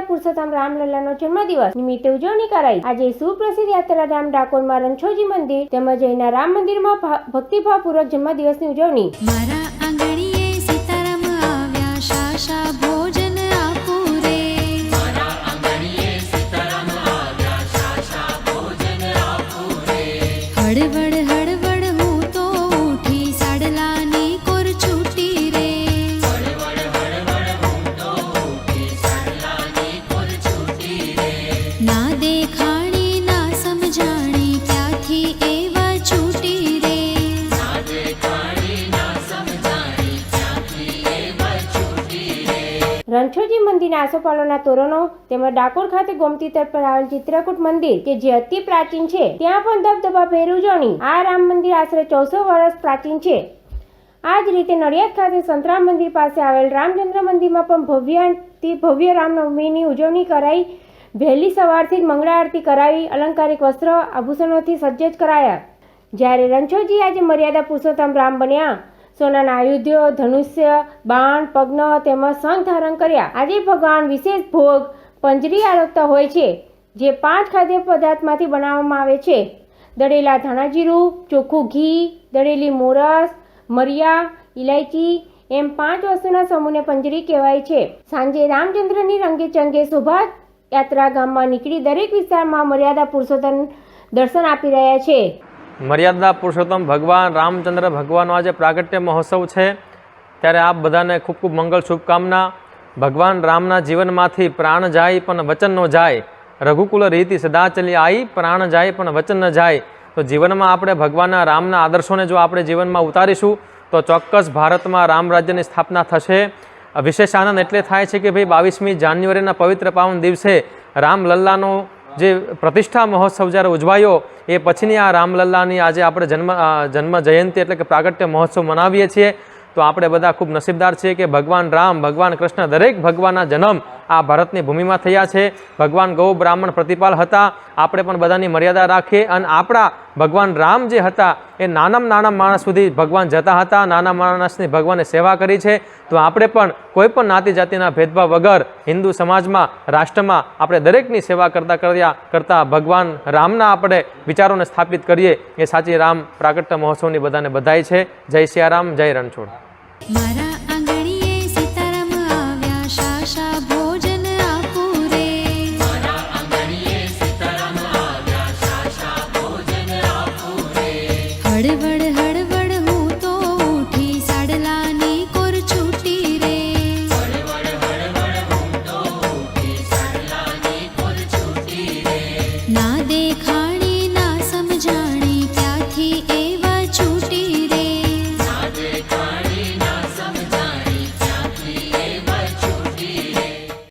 પુરુષોત્તમ રામલલ્લાનો જન્મદિવસ નિમિત્તે ઉજવણી કરાઈ. આજે સુપ્રસિદ્ધ યાત્રાધામ ડાકોરમાં રણછોજી મંદિર તેમજ અહીંના રામ મંદિરમાં ભક્તિભાવપૂર્વક જન્મદિવસની ઉજવણી. મારા આંગણીએ સીતારામ આવ્યા શાશા ભોજન આપું રે હળવડ રણછોડજી મંદિરના આસોપાલોના તોરણો તેમજ ડાકોર ખાતે ગોમતી તટ પર આવેલ ચિત્રકૂટ મંદિર કે જે અતિ પ્રાચીન છે, ત્યાં પણ દબદબાભેર ઉજવણી આ રામ મંદિર આશરે ચૌસો વર્ષ પ્રાચીન છે. આ જ રીતે નડિયાદ ખાતે સંતરામ મંદિર પાસે આવેલ રામચંદ્ર મંદિરમાં પણ ભવ્ય ભવ્ય રામનવમીની ઉજવણી કરાઈ. વહેલી સવારથી જ મંગળા આરતી કરાવી, અલંકારિક વસ્ત્ર, આભૂષણોથી સજ્જ કરાયા. જ્યારે રણછોડજી આજે મર્યાદા પુરુષોત્તમ રામ બન્યા સોનાના આયુધ્યો ધનુષ્ય, બાણ, પગ્ન તેમજ શંખ ધારણ કર્યા. આજે ભગવાન વિશેષ ભોગ પંજરી આરોગતા હોય છે, જે પાંચ ખાદ્ય પદાર્થમાંથી બનાવવામાં આવે છે. દળેલા ધાણાજીરું, ચોખ્ખું ઘી, દળેલી મોરસ, મરિયા ઇલાયચી એમ પાંચ વસ્તુના સમૂહને પંજરી કહેવાય છે. સાંજે રામચંદ્રની રંગે ચંગે શોભા યાત્રા ગામમાં નીકળી દરેક વિસ્તારમાં મર્યાદા પુરુષોત્તમ દર્શન આપી રહ્યા છે. મર્યાદા પુરુષોત્તમ ભગવાન રામચંદ્ર ભગવાનનો આજે પ્રાગટ્ય મહોત્સવ છે. ત્યારે આપ બધાને ખૂબ ખૂબ મંગળ શુભકામના. ભગવાન રામના જીવનમાંથી પ્રાણ જાય પણ વચન ન જાય. રઘુકુલ રીતિ સદા ચલી આવી પ્રાણ જાય પણ વચન ન જાય. તો જીવનમાં આપણે ભગવાનના રામના આદર્શોને જો આપણે જીવનમાં ઉતારીશું, તો ચોક્કસ ભારતમાં રામ રાજ્યની સ્થાપના થશે. વિશેષ આનંદ એટલે થાય છે કે ભાઈ બાવીસમી જાન્યુઆરીના પવિત્ર પાવન દિવસે રામલલ્લાનો જે પ્રતિષ્ઠા મહોત્સવ જ્યારે ઉજવાયો, એ પછીની આ રામલલ્લાની આજે આપણે જન્મ જન્મ જયંતિ એટલે કે પ્રાગટ્ય મહોત્સવ મનાવીએ છીએ. તો આપણે બધા ખૂબ નસીબદાર છીએ કે ભગવાન રામ, ભગવાન કૃષ્ણ દરેક ભગવાનના જન્મ આ ભારતની ભૂમિમાં થયા છે. ભગવાન ગૌ બ્રાહ્મણ પ્રતિપાલ હતા. આપણે પણ બધાની મર્યાદા રાખીએ અને આપણા ભગવાન રામ જે હતા, એ નાનામાં નાના માણસ સુધી ભગવાન જતા હતા, નાના માણસની ભગવાને સેવા કરી છે. તો આપણે પણ કોઈ પણ નાતી જાતિના ભેદભાવ વગર હિન્દુ સમાજમાં, રાષ્ટ્રમાં આપણે દરેકની સેવા કરતા કર્યા કરતાં ભગવાન રામના આપણે વિચારોને સ્થાપિત કરીએ. એ સાચી રામ પ્રાગટ્ય મહોત્સવની બધાને બધાય છે. જય સિયારામ, જય રણછોડ. મારા